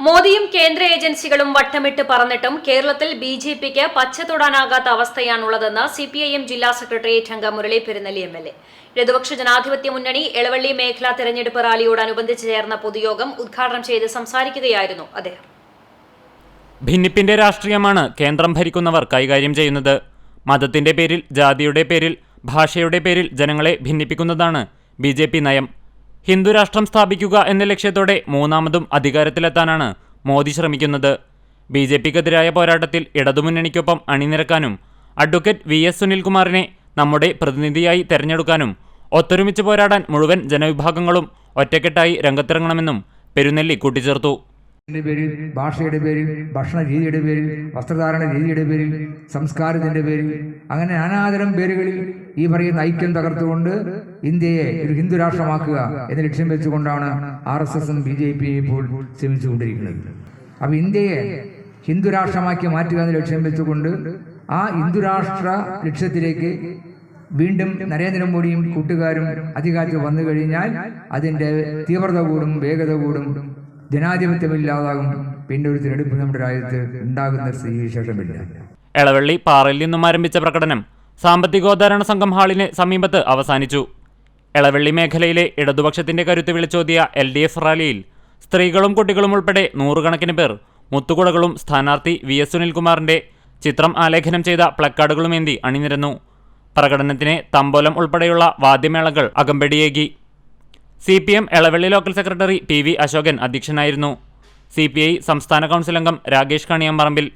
മോദിയും കേന്ദ്ര ഏജൻസികളും വട്ടമിട്ട് പറഞ്ഞിട്ടും കേരളത്തിൽ ബി ജെ പിക്ക് പച്ച തൊടാനാകാത്ത അവസ്ഥയാണുള്ളതെന്ന് സി പി ഐ എം ജില്ലാ സെക്രട്ടേറിയറ്റ് അംഗം Murali Perunnali M L A. ഇടതുപക്ഷ ജനാധിപത്യ മുന്നണി എളവള്ളി മേഖലാ തെരഞ്ഞെടുപ്പ് റാലിയോടനുബന്ധിച്ച് ചേർന്ന പൊതുയോഗം ഉദ്ഘാടനം ചെയ്ത് സംസാരിക്കുകയായിരുന്നു അദ്ദേഹം. ഭിന്നിപ്പിന്റെ രാഷ്ട്രീയമാണ് കേന്ദ്രം ഭരിക്കുന്നവർ കൈകാര്യം ചെയ്യുന്നത്. മതത്തിന്റെ പേരിൽ ജാതിയുടെ പേരിൽ ഭാഷയുടെ പേരിൽ ജനങ്ങളെ ഭിന്നിപ്പിക്കുന്നതാണ് ബി നയം. ഹിന്ദുരാഷ്ട്രം സ്ഥാപിക്കുക എന്ന ലക്ഷ്യത്തോടെ മൂന്നാമതും അധികാരത്തിലെത്താനാണ് മോദി ശ്രമിക്കുന്നത്. ബി ജെ പിക്കെതിരായ പോരാട്ടത്തിൽ ഇടതുമുന്നണിക്കൊപ്പം അണിനിരക്കാനും അഡ്വക്കേറ്റ് വി എസ് സുനിൽകുമാറിനെ നമ്മുടെ പ്രതിനിധിയായി തെരഞ്ഞെടുക്കാനും ഒത്തൊരുമിച്ച് പോരാടാൻ മുഴുവൻ ജനവിഭാഗങ്ങളും ഒറ്റക്കെട്ടായി രംഗത്തിറങ്ങണമെന്നും പെരുന്നെല്ലി കൂട്ടിച്ചേർത്തു. ന്റെ പേരിൽ ഭാഷയുടെ പേരിൽ ഭക്ഷണ രീതിയുടെ പേരിൽ വസ്ത്രധാരണ രീതിയുടെ പേരിൽ സംസ്കാരത്തിന്റെ പേരിൽ അങ്ങനെ നാനാതരം പേരുകളിൽ ഈ പറയുന്ന ഐക്യം തകർത്തുകൊണ്ട് ഇന്ത്യയെ ഒരു ഹിന്ദു രാഷ്ട്രമാക്കുക എന്ന ലക്ഷ്യം വെച്ചുകൊണ്ടാണ് ആർ എസ് എസും ബി ജെ പിയും ഇപ്പോൾ ശ്രമിച്ചുകൊണ്ടിരിക്കുന്നത്. അപ്പൊ ഇന്ത്യയെ ഹിന്ദു രാഷ്ട്രമാക്കി മാറ്റുക എന്ന ലക്ഷ്യം വെച്ചുകൊണ്ട് ആ ഹിന്ദു രാഷ്ട്ര ലക്ഷ്യത്തിലേക്ക് വീണ്ടും നരേന്ദ്രമോദിയും കൂട്ടുകാരും അധികാരത്തിൽ വന്നു കഴിഞ്ഞാൽ അതിന്റെ തീവ്രത കൂടും വേഗത കൂടും ജനാധിപത്യമില്ലാതാകും. പിന്നെ ഒരു തിരഞ്ഞെടുപ്പ് നമ്മുടെ രാജ്യത്ത് ഉണ്ടാകുന്ന സ്ഥിതിവിശേഷമില്ല. എളവള്ളി പാറയിൽ നിന്നും ആരംഭിച്ച പ്രകടനം സാമ്പത്തികോദ്ധാരണ സംഘം ഹാളിന് സമീപത്ത് അവസാനിച്ചു. എളവള്ളി മേഖലയിലെ ഇടതുപക്ഷത്തിന്റെ കരുത്ത് വിളിച്ചോതിയ എൽ ഡി എഫ് റാലിയിൽ സ്ത്രീകളും കുട്ടികളും ഉൾപ്പെടെ നൂറുകണക്കിന് പേർ മുത്തുകുടകളും സ്ഥാനാർത്ഥി വി എസ് സുനിൽകുമാറിന്റെ ചിത്രം ആലേഖനം ചെയ്ത പ്ലക്കാർഡുകളുമേന്തി അണിനിരന്നു. പ്രകടനത്തിന് തമ്പോലം ഉൾപ്പെടെയുള്ള വാദ്യമേളകൾ അകമ്പടിയേകി. C P M Elavally local secretary P V Ashokan അധ്യക്ഷനായിരുന്നു. സി പി ഐ സംസ്ഥാന കൗൺസിൽ അംഗം Rakesh Kaniyamparambil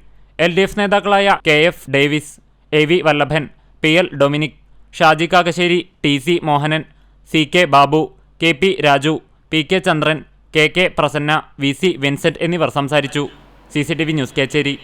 L D F നേതാക്കളായ K F Davis A V Vallabhan P L Dominic Shaji Kakkassery T C Mohanan C K Babu K P Raju P K Chandran K K Prasanna V C Vincent എന്നിവർ സംസാരിച്ചു. C C T V news Kecheri.